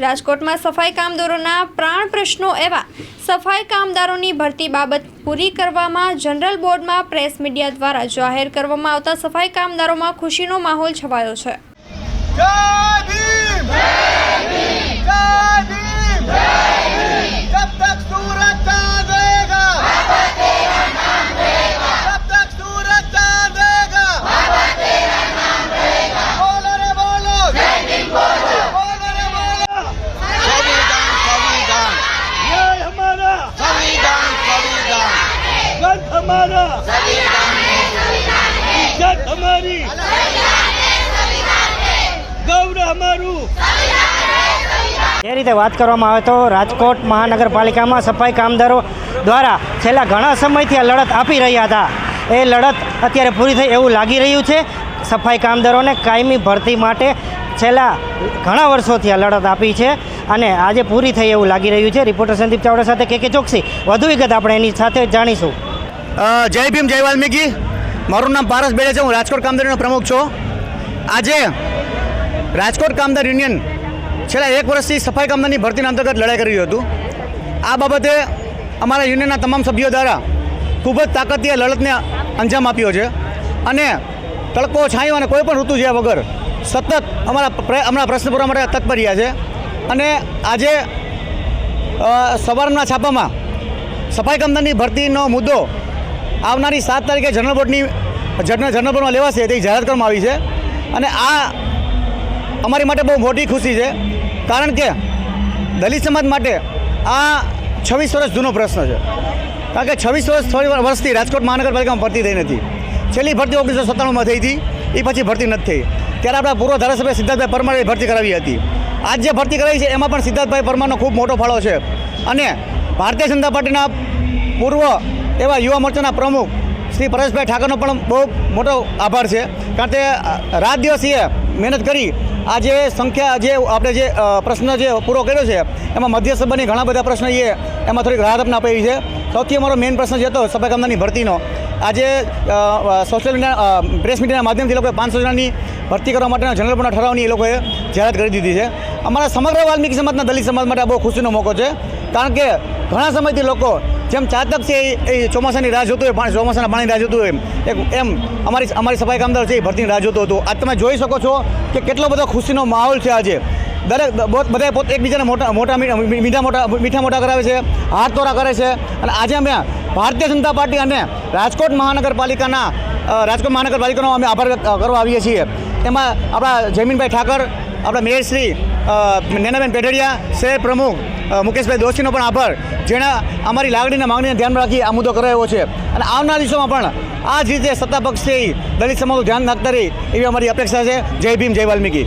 રાજકોટમાં સફાઈ કામદારોના પ્રાણ પ્રશ્નો એવા. સફાઈ કામદારોની ભરતી બાબત પૂરી કરવામાં જનરલ બોર્ડમાં પ્રેસ મીડિયા દ્વારા જાહેર કરવામાં આવતા સફાઈ કામદારોમાં ખુશીનો માહોલ છવાયો છે. જય ભીમ! જય ભીમ! जब हमारा इज्जत हमारी गौरव हमारू એ રીતે વાત કરવામાં આવે તો રાજકોટ મહાનગરપાલિકામાં સફાઈ કામદારો દ્વારા છેલ્લા ઘણા સમયથી આ લડત આપી રહ્યા હતા એ લડત અત્યારે પૂરી થઈ એવું લાગી રહ્યું છે સફાઈ કામદારોને કાયમી ભરતી માટે છેલ્લા ઘણા વર્ષોથી આ લડત આપી છે અને આજે પૂરી થઈ એવું લાગી રહ્યું છે રિપોર્ટર સંદીપ ચાવડા સાથે કે કે ચોકસી વધુ વિગત આપણે એની સાથે જાણીશું અ, જય ભીમ, જય વાલ્મીકી. મારું નામ પારસ બેડે છે, હું રાજકોટ કામદારીનો પ્રમુખ છું. આજે રાજકોટ કામદાર યુનિયન છેલ્લા એક વર્ષથી સફાઈ કામદારની ભરતીના અંતર્ગત લડાઈ કરી હતું. આ બાબતે અમારા યુનિયનના તમામ સભ્યો દ્વારા ખૂબ જ તાકતીય લડતને અંજામ આપ્યો છે. અને તડકો, છાંયો અને કોઈ પણ ઋતુ જ્યાં વગર સતત અમારા અમારા પ્રશ્ન પૂરવા માટે તત્પર રહ્યા છે. અને આજે સવારના છાપામાં સફાઈ કામદારની ભરતીનો મુદ્દો આવનારી સાત તારીખે જનરલ બોર્ડની જનરલ જનરલ બોર્ડમાં લેવાશે તેવી જાહેરાત કરવામાં આવી છે. અને આ અમારી માટે બહુ મોટી ખુશી છે. કારણ કે દલિત સમાજ માટે આ છવ્વીસ વર્ષ જૂનો પ્રશ્ન છે. કારણ કે છવ્વીસ વર્ષ થોડી વાર- વર્ષથી રાજકોટ મહાનગરપાલિકામાં ભરતી થઈ નથી. છેલ્લી ભરતી ઓગણીસો સત્તાણુંમાં થઈ હતી. એ પછી ભરતી નથી થઈ. ત્યારે આપણા પૂર્વ ધારાસભ્ય સિદ્ધાર્થભાઈ પરમારે ભરતી કરાવી હતી. આજ જે ભરતી કરાવી છે, એમાં પણ સિદ્ધાર્થભાઈ પરમારનો ખૂબ મોટો ફાળો છે. અને ભારતીય જનતા પાર્ટીના પૂર્વ એવા યુવા મોરચાના પ્રમુખ શ્રી પરેશભાઈ ઠાકરનો પણ બહુ મોટો આભાર છે. કારણ કે રાત દિવસ એ મહેનત કરી આ જે સંખ્યા જે આપણે જે પ્રશ્ન જે પૂરો કર્યો છે, એમાં મધ્યસભાની ઘણા બધા પ્રશ્ન એ એમાં થોડીક રાહત અમને આપી છે. સૌથી અમારો મેઇન પ્રશ્ન જે હતો સફાઈ કામદારની ભરતીનો. આજે સોશિયલ મીડિયા પ્રેસ મીડિયાના માધ્યમથી લોકોએ પાંચસો જણાની ભરતી કરવા માટેના જનરલ પણ ઠરાવની એ લોકોએ જાહેરાત કરી દીધી છે. અમારા સમગ્ર વાલ્મીકી સમાજના દલિત સમાજ માટે બહુ ખુશીનો મોકો છે. કારણ કે, ઘણા સમયથી લોકો જેમ ચાતક છે એ- ચોમાસાની રાહ જોતું હોય, પાણી ચોમાસાના પાણી રાહ જોતું હોય એક એમ અમારી અમારી સફાઈ કામદાર છે એ ભરતીની રાહ જોતું હતું. આજ તમે જોઈ શકો છો કે કેટલો બધો ખુશીનો માહોલ છે આજે. દરેક બધાએ પોતે એકબીજાને મોટા મોટા મીઠા મોટા મીઠા મોટા કરાવે છે, હાથ તોરા કરે છે. અને આજે અમે ભારતીય જનતા પાર્ટી અને રાજકોટ મહાનગરપાલિકાના રાજકોટ મહાનગરપાલિકાનો અમે આભાર કરવા આવીએ છીએ. એમાં આપણા જયમીનભાઈ ઠાકર, આપણા મેયરશ્રી નેનાબેન પેઢડિયા શહેર પ્રમુખ મુકેશભાઈ દોશીનો પણ આભાર. જેણે અમારી લાગણીને માંગણીને ધ્યાનમાં રાખી આ મુદ્દો કરાયો છે. અને આવનાર દિવસોમાં પણ આ જ રીતે સત્તા પક્ષથી દલિત સમાજનું ધ્યાન રાખતા રહી એવી અમારી અપેક્ષા છે. જય ભીમ, જય વાલ્મીકી.